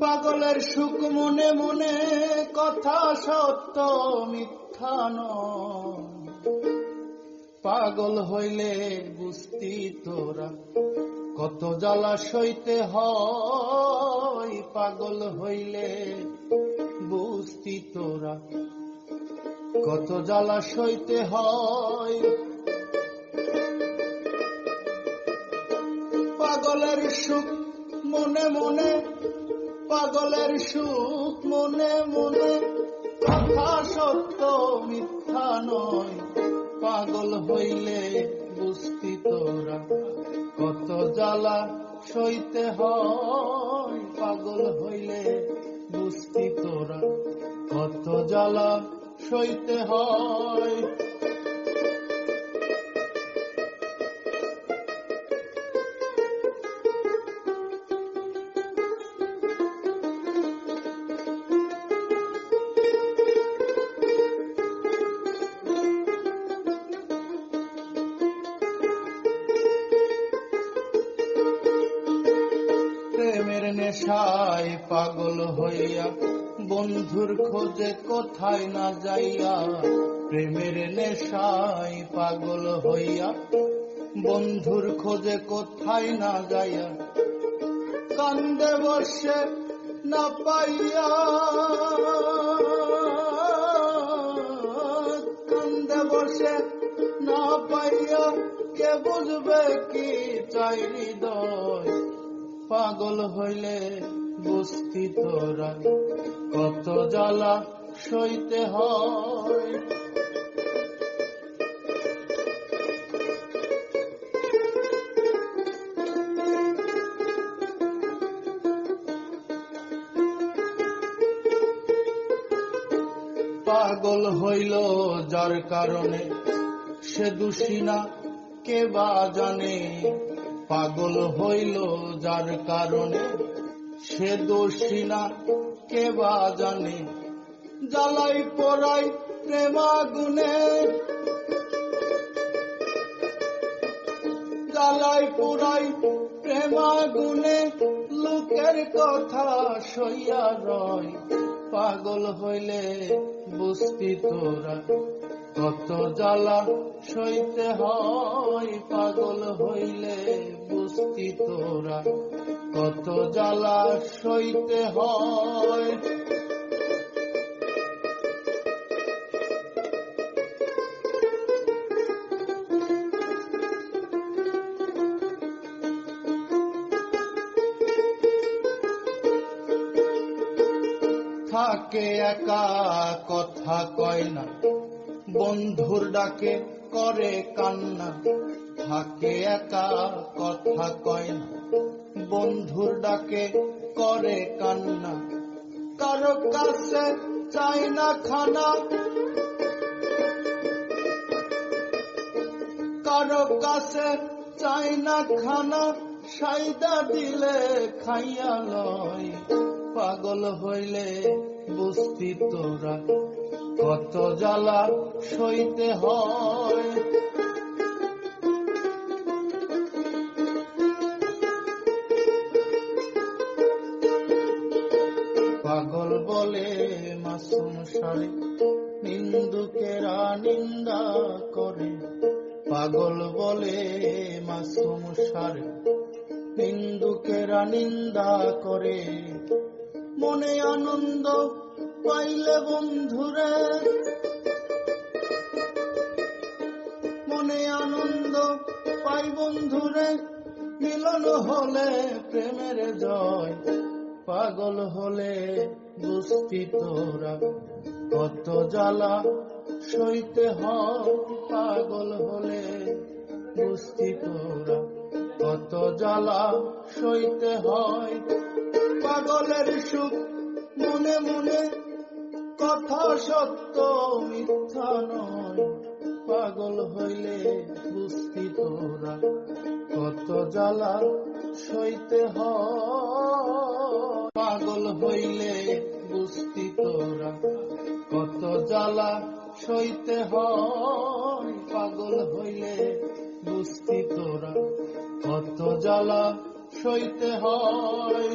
পাগলের সুখ মনে মনে কথা সত্য মিথ্যা পাগল হইলে বুঝতি তোরা, কত জ্বালা সইতে হয়। পাগল হইলে বুঝতি তোরা, কত জ্বালা সইতে হয়। পাগলের সুখ মনে মনে পাগলের সুখ মনে মনে কথা সত্য, মিথ্যা নয়। পাগল হইলে বুঝতি তোরা, কত জ্বালা সইতে হয়। পাগল হইলে বুঝতি তোরা, কত জ্বালা সইতে হয়। নেশায় পাগল হইয়া, বন্ধুর খোঁজে কোথায় না যাইয়া, প্রেমের নেশায় পাগল হইয়া, বন্ধুর খোঁজে কোথায় না যাইয়া, কান্দে বসে না পাইয়া। কান্দে বসে না পাইয়া, কে বুঝবে কি চাই হৃদয়? পাগল হইলে বুঝতি তোরা কত জ্বালা সইতে হয়। পাগল হইল যার কারণে সে দোষী না, কে বা জানে। পাগল হইল যার কারণে সে দোষী না, কে বা জানে। জ্বালাই পড়াই প্রেমাগুনে জ্বালাই পোড়াই প্রেমাগুনে লোকের কথা সইয়া রয়। পাগল হইলে বুঝতি তোরা কত জ্বালা সইতে হয়। পাগল হইলে বুঝতি তোরা, কত জ্বালা সইতে হয়। থাকে একা, কথা কয় না, বন্ধুর ডাকে করে কান্না। থাকে একা, কথা কয় না। বন্ধুর ডাকে করে কান্না। কারও কাছে চাই না খানা। কারও কাছে চাই না খানা। সাইদা দিলে খাইয়া লয়। পাগল হইলে বুঝতি তোরা। কত জ্বালা সইতে হয়। পাগল বলে মাসুম সারে, নিন্দুকেরা নিন্দা করে। পাগল বলে মাসুম সারে, নিন্দুকেরা নিন্দা করে। মনে আনন্দ পাইলে বন্ধুরে, মনে আনন্দ পাই বন্ধুরে। মিলন হলে প্রেমের জয় পাগল হলে বুঝতি তোরা। কত জ্বালা সইতে হয় পাগল হলে বুঝতি তোরা। কত জ্বালা সইতে হয় পাগলের সুখ মনে মনে। কথা সত্য মিথ্যা নয়। পাগল হইলে বুঝতি তোরা, কত জ্বালা সইতে হ পাগল হইলে বুঝতি তোরা, কত জ্বালা সইতে হয়। পাগল হইলে বুঝতি তোরা, কত জ্বালা সইতে হয়।